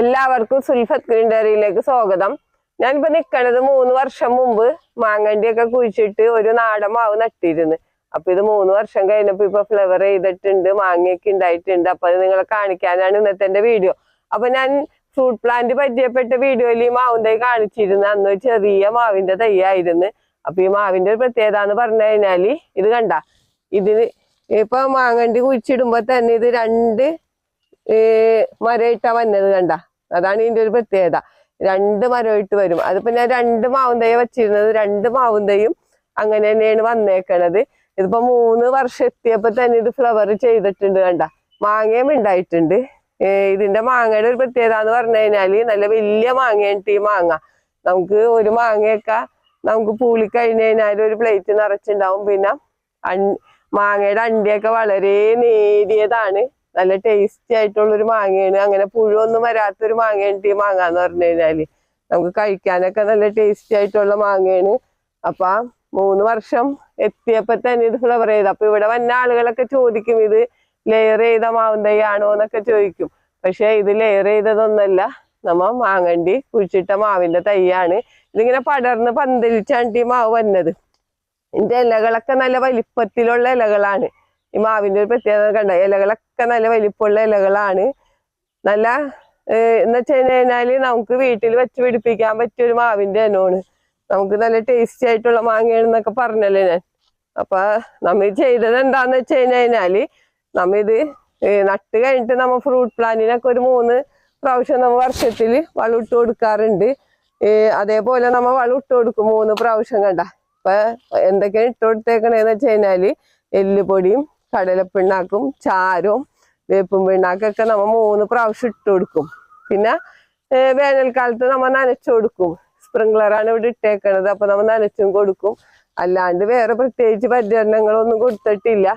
എല്ലാവർക്കും സുൽഫത്ത് ഗ്രീൻ ഡയറിയിലേക്ക് സ്വാഗതം. ഞാനിപ്പോ നിക്കണത് മൂന്ന് വർഷം മുമ്പ് മാങ്ങണ്ടിയൊക്കെ കുഴിച്ചിട്ട് ഒരു നാടൻ മാവ് നട്ടിരുന്നു. അപ്പൊ ഇത് മൂന്ന് വർഷം കഴിഞ്ഞപ്പോ ഇപ്പൊ ഫ്ലവർ ചെയ്തിട്ടുണ്ട് മാങ്ങയൊക്കെ ഉണ്ടായിട്ടുണ്ട്. അപ്പൊ അത് നിങ്ങളെ കാണിക്കാനാണ് ഇന്നത്തെ എന്റെ വീഡിയോ അപ്പൊ ഞാൻ ഫ്രൂട്ട് പ്ലാന്റ് പരിചയപ്പെട്ട വീഡിയോയിൽ ഈ മാവും തൈ കാണിച്ചിരുന്നു. അന്ന് ചെറിയ മാവിന്റെ തൈയായിരുന്നു. അപ്പൊ ഈ മാവിന്റെ ഒരു പ്രത്യേകത എന്ന് പറഞ്ഞു കഴിഞ്ഞാൽ ഇത് കണ്ട ഇതിന് ഇപ്പൊ മാങ്ങണ്ടി കുഴിച്ചിടുമ്പോ തന്നെ ഇത് രണ്ട് മരയിട്ട വന്നത് കണ്ട. അതാണ് ഇതിന്റെ ഒരു പ്രത്യേകത. രണ്ട് മരമായിട്ട് വരും. അത് ഞാൻ രണ്ട് മാവും തൈ വെച്ചിരുന്നത് രണ്ട് മാവും തൈയും അങ്ങനെ തന്നെയാണ് വന്നേക്കണത്. ഇതിപ്പോ മൂന്ന് വർഷം എത്തിയപ്പോ തന്നെ ഇത് ഫ്ലവർ ചെയ്തിട്ടുണ്ട് കണ്ട. മാങ്ങയും ഉണ്ടായിട്ടുണ്ട്. ഇതിന്റെ മാങ്ങയുടെ ഒരു പ്രത്യേകത എന്ന് പറഞ്ഞു കഴിഞ്ഞാൽ നല്ല വലിയ മാങ്ങയുണ്ട് ഈ മാങ്ങ. നമുക്ക് ഒരു മാങ്ങയൊക്കെ നമുക്ക് പൂളി കഴിഞ്ഞു കഴിഞ്ഞാൽ ഒരു പ്ലേറ്റ് നിറച്ചുണ്ടാവും. പിന്നെ മാങ്ങയുടെ അണ്ടിയൊക്കെ വളരെ നേരിയതാണ്. നല്ല ടേസ്റ്റി ആയിട്ടുള്ള ഒരു മാങ്ങയാണ്. അങ്ങനെ പുഴുവൊന്നും വരാത്തൊരു മാങ്ങയുണ്ട് ഈ മാങ്ങ എന്ന് പറഞ്ഞു കഴിഞ്ഞാൽ. നമുക്ക് കഴിക്കാനൊക്കെ നല്ല ടേസ്റ്റി ആയിട്ടുള്ള മാങ്ങയാണ്. അപ്പൊ മൂന്ന് വർഷം എത്തിയപ്പോ തന്നെ ഇത് ഫ്ലവർ ചെയ്ത്. അപ്പൊ ഇവിടെ വന്ന ആളുകളൊക്കെ ചോദിക്കും ഇത് ലെയർ ചെയ്ത മാവും എന്നൊക്കെ ചോദിക്കും. പക്ഷെ ഇത് ലെയർ ചെയ്തതൊന്നല്ല. നമ്മ മാങ്ങണ്ടി കുഴിച്ചിട്ട മാവിന്റെ തയ്യാണ് ഇതിങ്ങനെ പടർന്ന് പന്തലിച്ചാണ്ടി മാവ് വന്നത്. ഇതിന്റെ ഇലകളൊക്കെ നല്ല വലിപ്പത്തിലുള്ള ഇലകളാണ്. ഈ മാവിന്റെ ഒരു പ്രത്യേകത കണ്ട? ഇലകളൊക്കെ നല്ല വലിപ്പമുള്ള ഇലകളാണ്. നല്ല എന്ന് വെച്ച് കഴിഞ്ഞാൽ നമുക്ക് വീട്ടിൽ വെച്ച് പിടിപ്പിക്കാൻ പറ്റിയ ഒരു മാവിന്റെ ഇനമാണ്. നമുക്ക് നല്ല ടേസ്റ്റി ആയിട്ടുള്ള മാങ്ങയാണെന്നൊക്കെ പറഞ്ഞല്ലേ ഞാൻ. അപ്പൊ നമ്മൾ ചെയ്തത് എന്താന്ന് വെച്ച് കഴിഞ്ഞാൽ നമ്മ ഇത് നട്ട് കഴിഞ്ഞിട്ട് നമ്മ ഫ്രൂട്ട് പ്ലാന്റിനൊക്കെ ഒരു മൂന്ന് പ്രാവശ്യം നമ്മ വർഷത്തിൽ വളം ഇട്ട് കൊടുക്കാറുണ്ട്. അതേപോലെ നമ്മ വളം ഇട്ട് കൊടുക്കും മൂന്ന് പ്രാവശ്യം കണ്ട. അപ്പൊ എന്തൊക്കെയാണ് ഇട്ട് കൊടുത്തേക്കണേന്ന് വെച്ച് കഴിഞ്ഞാൽ എല്ലുപൊടിയും കടലപ്പിണ്ണാക്കും ചാരവും വേപ്പും പിണ്ണാക്കൊക്കെ നമ്മൾ മൂന്ന് പ്രാവശ്യം ഇട്ട് കൊടുക്കും. പിന്നെ വേനൽക്കാലത്ത് നമ്മൾ നനച്ചു കൊടുക്കും. സ്പ്രിംഗ്ലറാണ് ഇവിടെ ഇട്ടേക്കണത്. അപ്പം നമ്മൾ നനച്ചും കൊടുക്കും. അല്ലാണ്ട് വേറെ പ്രത്യേകിച്ച് പരിചരണങ്ങളൊന്നും കൊടുത്തിട്ടില്ല.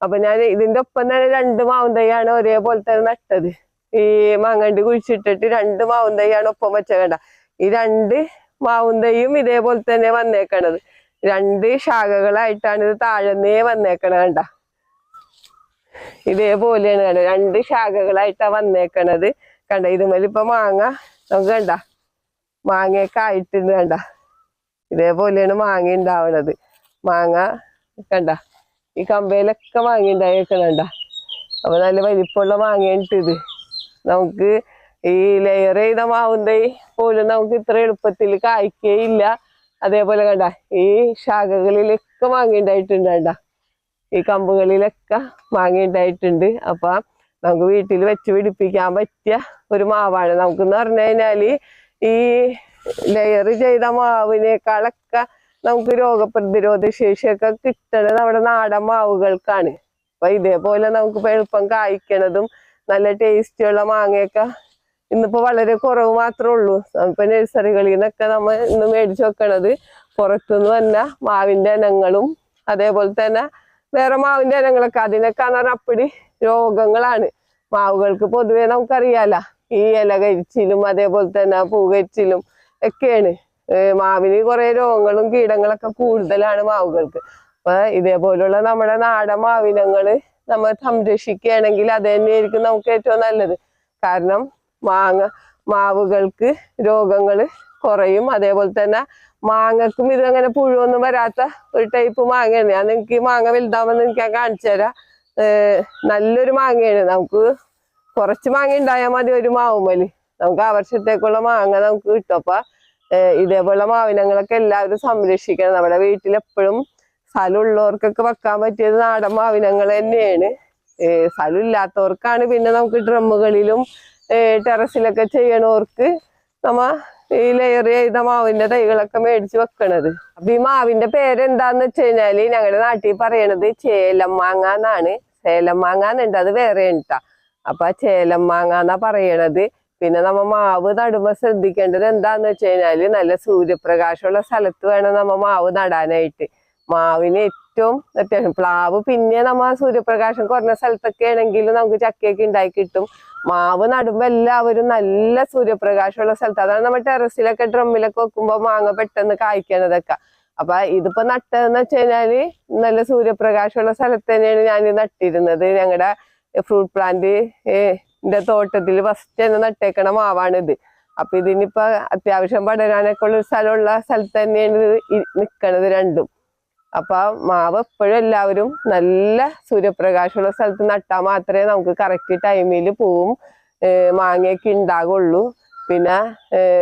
അപ്പം ഞാൻ ഇതിന്റെ ഒപ്പം തന്നെ രണ്ട് മാവും തൈയാണ് ഒരേപോലെ തന്നെ നട്ടത്. ഈ മാങ്ങണ്ടി കുഴിച്ചിട്ടിട്ട് രണ്ട് മാവും തൈയാണ് ഒപ്പം വെച്ചേക്കണ്ട. ഈ രണ്ട് മാവും തൈയും ഇതേപോലെ തന്നെ വന്നേക്കണത്. രണ്ട് ശാഖകളായിട്ടാണ് ഇത് താഴന്നേ വന്നേക്കണത് കണ്ട. ഇതേപോലെയാണ് കണ്ടത്. രണ്ട് ശാഖകളായിട്ടാ വന്നേക്കണത്. കണ്ട ഇതുമേൽ ഇപ്പൊ മാങ്ങ. നമുക്ക് കണ്ട മാങ്ങയൊക്കെ ആയിട്ടുണ്ട് കണ്ട. ഇതേപോലെയാണ് മാങ്ങ ഉണ്ടാവണത് മാങ്ങ കണ്ട ഈ കമ്പയിലൊക്കെ മാങ്ങ ഉണ്ടായേക്കണണ്ട അപ്പൊ നല്ല വലിപ്പമുള്ള മാങ്ങയുണ്ട് ഇത് നമുക്ക് ഈ ലെയർ ചെയ്ത മാവുന്തൈ പോലും നമുക്ക് ഇത്ര എളുപ്പത്തിൽ ഇല്ല. അതേപോലെ കണ്ട ഈ ശാഖകളിലൊക്കെ മാങ്ങ ഉണ്ടായിട്ടുണ്ട് കണ്ട. ഈ കമ്പുകളിലൊക്കെ മാങ്ങ ഉണ്ടായിട്ടുണ്ട് അപ്പൊ നമുക്ക് വീട്ടിൽ വെച്ച് പിടിപ്പിക്കാൻ പറ്റിയ ഒരു മാവാണ്. നമുക്കെന്ന് പറഞ്ഞു കഴിഞ്ഞാൽ ഈ ലെയർ ചെയ്ത മാവിനേക്കാളൊക്കെ നമുക്ക് രോഗപ്രതിരോധ ശേഷിയൊക്കെ കിട്ടണത് നമ്മുടെ നാടൻ മാവുകൾക്കാണ്. അപ്പൊ ഇതേപോലെ നമുക്ക് എളുപ്പം കായ്ക്കണതും നല്ല ടേസ്റ്റിയുള്ള മാങ്ങയൊക്കെ ഇന്നിപ്പോ വളരെ കുറവ് മാത്രമേ ഉള്ളൂ. ഇപ്പൊ നഴ്സറികളിൽ നിന്നൊക്കെ നമ്മൾ ഇന്ന് മേടിച്ചു വെക്കണത് പുറത്തുനിന്ന് വന്ന മാവിന്റെ ഇനങ്ങളും അതേപോലെ തന്നെ വേറെ മാവിന്റെ ഇനങ്ങളൊക്കെ. അതിനൊക്കെ എന്ന് പറഞ്ഞാൽ അപ്പടി രോഗങ്ങളാണ്. മാവുകൾക്ക് പൊതുവെ നമുക്കറിയാല ഈ ഇല കരിച്ചിലും അതേപോലെ തന്നെ പൂ കരിച്ചിലും ഒക്കെയാണ്. മാവിന് കുറെ രോഗങ്ങളും കീടങ്ങളൊക്കെ കൂടുതലാണ് മാവുകൾക്ക്. അപ്പൊ ഇതേപോലുള്ള നമ്മുടെ നാടൻ മാവിനങ്ങൾ നമ്മൾ സംരക്ഷിക്കുകയാണെങ്കിൽ അത് തന്നെയായിരിക്കും നമുക്ക് ഏറ്റവും നല്ലത്. കാരണം മാങ്ങ മാവുകൾക്ക് രോഗങ്ങൾ കുറയും. അതേപോലെ തന്നെ മാങ്ങക്കും ഇതങ്ങനെ പുഴുവൊന്നും വരാത്ത ഒരു ടൈപ്പ് മാങ്ങയാണ്. ഞാൻ നിങ്ങൾക്ക് ഈ മാങ്ങ വലുതാവുമെന്ന് എനിക്ക് ഞാൻ കാണിച്ചു തരാം. നല്ലൊരു മാങ്ങയാണ്. നമുക്ക് കുറച്ച് മാങ്ങ ഉണ്ടായാൽ മതി ഒരു മാവുമൽ നമുക്ക് ആ വർഷത്തേക്കുള്ള മാങ്ങ നമുക്ക് കിട്ടും. അപ്പൊ ഇതേപോലെ മാവിനങ്ങളൊക്കെ എല്ലാവരും സംരക്ഷിക്കണം. നമ്മുടെ വീട്ടിലെപ്പോഴും സ്ഥലം ഉള്ളവർക്കൊക്കെ വെക്കാൻ പറ്റിയത് നാടൻ മാവിനങ്ങൾ തന്നെയാണ്. സ്ഥലം ഇല്ലാത്തവർക്കാണ് പിന്നെ നമുക്ക് ഡ്രമ്മുകളിലും ടെറസിലൊക്കെ ചെയ്യണവർക്ക് നമ്മ ഈ ലെയർ ചെയ്ത മാവിന്റെ തൈകളൊക്കെ മേടിച്ച് വെക്കണത്. അപ്പൊ ഈ മാവിന്റെ പേരെന്താന്ന് വെച്ച് കഴിഞ്ഞാൽ ഞങ്ങളുടെ നാട്ടിൽ പറയണത് ചേലം മാങ്ങ എന്നാണ്. ചേലം മാങ്ങ എന്നുണ്ട് അത് വേറെ ഉണ്ടാ അപ്പൊ ചേലം മാങ്ങ എന്നാ പറയണത്. പിന്നെ നമ്മ മാവ് നടുമ്പോ ശ്രദ്ധിക്കേണ്ടത് എന്താന്ന് വെച്ച് കഴിഞ്ഞാൽ നല്ല സൂര്യപ്രകാശമുള്ള സ്ഥലത്ത് വേണം നമ്മ മാവ് നടാനായിട്ട്. മാവിന് ഏറ്റവും അത്യാവശ്യം പ്ലാവ് പിന്നെ നമ്മ സൂര്യപ്രകാശം കുറഞ്ഞ സ്ഥലത്തൊക്കെ ആണെങ്കിലും നമുക്ക് ചക്കയൊക്കെ ഉണ്ടായി കിട്ടും. മാവ് നടുമ്പോ എല്ലാവരും നല്ല സൂര്യപ്രകാശമുള്ള സ്ഥലത്ത്. അതാണ് നമ്മൾ ടെറസിലൊക്കെ ഡ്രമ്മിലൊക്കെ വെക്കുമ്പോ മാങ്ങ പെട്ടെന്ന് കായ്ക്കണതൊക്കെ. അപ്പൊ ഇതിപ്പോ നട്ടതെന്ന് വെച്ച് കഴിഞ്ഞാൽ നല്ല സൂര്യപ്രകാശമുള്ള സ്ഥലത്ത് തന്നെയാണ് ഞാൻ നട്ടിരുന്നത്. ഞങ്ങളുടെ ഫ്രൂട്ട് പ്ലാന്റ് തോട്ടത്തിൽ ഫസ്റ്റ് തന്നെ നട്ടേക്കണ മാവാണ് ഇത് അപ്പൊ ഇതിനിപ്പോ അത്യാവശ്യം പടരാനൊക്കെ ഉള്ള ഒരു സ്ഥലമുള്ള സ്ഥലത്ത് തന്നെയാണ് നിക്കണത് രണ്ടും. അപ്പൊ മാവ് എപ്പോഴും എല്ലാവരും നല്ല സൂര്യപ്രകാശമുള്ള സ്ഥലത്ത് നട്ടാൽ മാത്രമേ നമുക്ക് കറക്റ്റ് ടൈമിൽ പൂവും മാങ്ങയൊക്കെ ഉണ്ടാകുള്ളൂ. പിന്നെ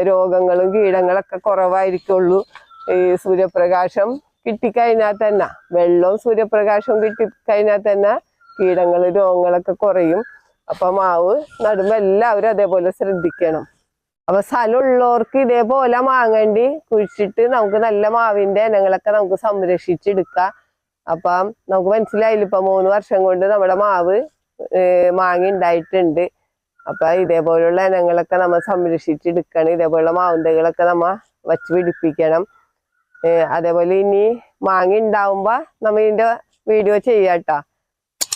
രോഗങ്ങളും കീടങ്ങളൊക്കെ കുറവായിരിക്കുള്ളൂ. ഈ സൂര്യപ്രകാശം കിട്ടിക്കഴിഞ്ഞാൽ തന്നെ വെള്ളവും സൂര്യപ്രകാശവും കിട്ടിക്കഴിഞ്ഞാൽ തന്നെ കീടങ്ങൾ രോഗങ്ങളൊക്കെ കുറയും. അപ്പം മാവ് നടുമ്പോൾ എല്ലാവരും അതേപോലെ ശ്രദ്ധിക്കണം. അപ്പൊ സ്ഥലമുള്ളവർക്ക് ഇതേപോലെ മാങ്ങണ്ടി കുഴിച്ചിട്ട് നമുക്ക് നല്ല മാവിന്റെ ഇനങ്ങളൊക്കെ നമുക്ക് സംരക്ഷിച്ചെടുക്കാം. അപ്പം നമുക്ക് മനസ്സിലായില്ല ഇപ്പൊ മൂന്ന് വർഷം കൊണ്ട് നമ്മുടെ മാവ് മാങ്ങ ഉണ്ടായിട്ടുണ്ട് അപ്പൊ ഇതേപോലുള്ള ഇനങ്ങളൊക്കെ നമ്മൾ സംരക്ഷിച്ചെടുക്കണം. ഇതേപോലുള്ള മാവുന്തകളൊക്കെ നമ്മ വച്ച് പിടിപ്പിക്കണം. അതേപോലെ ഇനി മാങ്ങ ഉണ്ടാവുമ്പോ നമ്മ ഇതിന്റെ വീഡിയോ ചെയ്യാട്ടോ